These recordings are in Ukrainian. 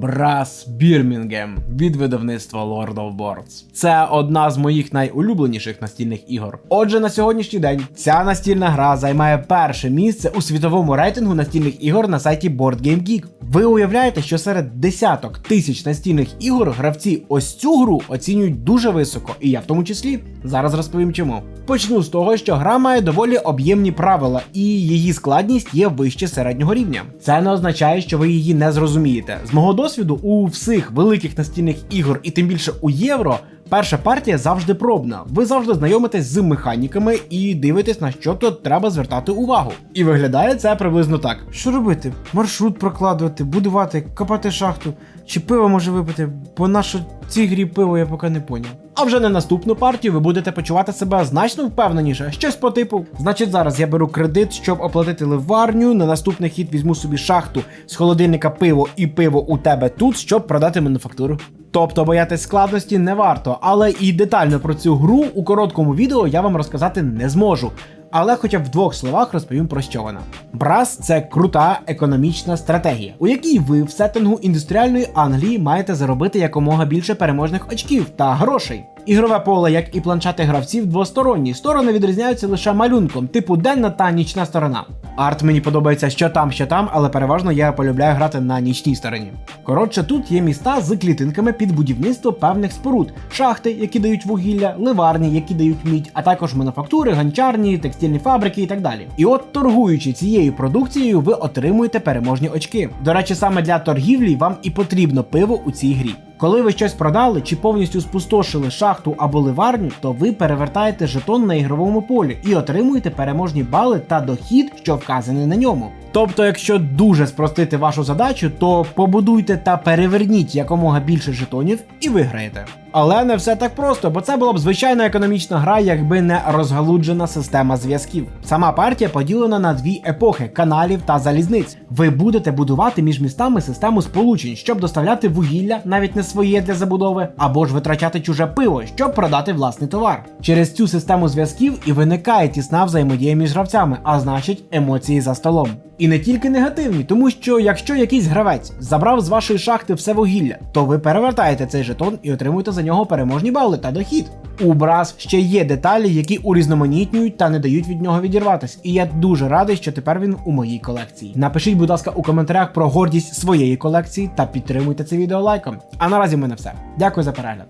Брас Бірмінгем від видавництва Lord of Boards. Це одна з моїх найулюбленіших настільних ігор. Отже, на сьогоднішній день ця настільна гра займає перше місце у світовому рейтингу настільних ігор на сайті Board Game Geek. Ви уявляєте, що серед десяток тисяч настільних ігор гравці ось цю гру оцінюють дуже високо, і я в тому числі зараз розповім чому. Почну з того, що гра має доволі об'ємні правила, і її складність є вище середнього рівня. Це не означає, що ви її не зрозумієте. З мого досвіду, у всіх великих настільних ігор, і тим більше у євро. Перша партія завжди пробна. Ви завжди знайомитесь з механіками і дивитесь, на що тут треба звертати увагу. І виглядає це приблизно так: Що робити? Маршрут прокладувати, будувати, копати шахту, чи пиво може випити, бо на що цій грі пиво я поки не поняв. А вже на наступну партію ви будете почувати себе значно впевненіше, щось по типу. Значить, зараз я беру кредит, щоб оплатити ливарню. На наступний хід візьму собі шахту з холодильника пиво і пиво у тебе тут, щоб продати мануфактуру. Тобто боятись складності не варто, але і детально про цю гру у короткому відео я вам розказати не зможу. Але хоча б в двох словах розповім про що вона. Брас це крута економічна стратегія, у якій ви в сеттингу індустріальної Англії маєте заробити якомога більше переможних очків та грошей. Ігрове поле, як і планшети гравців, двосторонні. Сторони відрізняються лише малюнком, типу денна та нічна сторона. Арт мені подобається що там, що там, але переважно я полюбляю грати на нічній стороні. Коротше, тут є міста з клітинками під будівництво певних споруд, шахти, які дають вугілля, ливарні, які дають мідь, а також мануфактури, ганчарні, текстильні фабрики і так далі. І от торгуючи цією продукцією, ви отримуєте переможні очки. До речі, саме для торгівлі вам і потрібно пиво у цій грі. Коли ви щось продали чи повністю спустошили шахту або ливарню, то ви перевертаєте жетон на ігровому полі і отримуєте переможні бали та дохід, що вказаний на ньому. Тобто, якщо дуже спростити вашу задачу, то побудуйте та переверніть якомога більше жетонів і виграєте. Але не все так просто, бо це була б звичайна економічна гра, якби не розгалуджена система зв'язків. Сама партія поділена на дві епохи каналів та залізниць. Ви будете будувати між містами систему сполучень, щоб доставляти вугілля, навіть не своє для забудови, або ж витрачати чуже пиво, щоб продати власний товар. Через цю систему зв'язків і виникає тісна взаємодія між гравцями, а значить емоції за столом. І не тільки негативні, тому що якщо якийсь гравець забрав з вашої шахти все вугілля, то ви перевертаєте цей жетон і отримуєте за нього переможні бали та дохід. У Брас ще є деталі, які урізноманітнюють та не дають від нього відірватися. І я дуже радий, що тепер він у моїй колекції. Напишіть, будь ласка, у коментарях про гордість своєї колекції та підтримуйте це відео лайком. А наразі в мене все. Дякую за перегляд.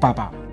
Па-па.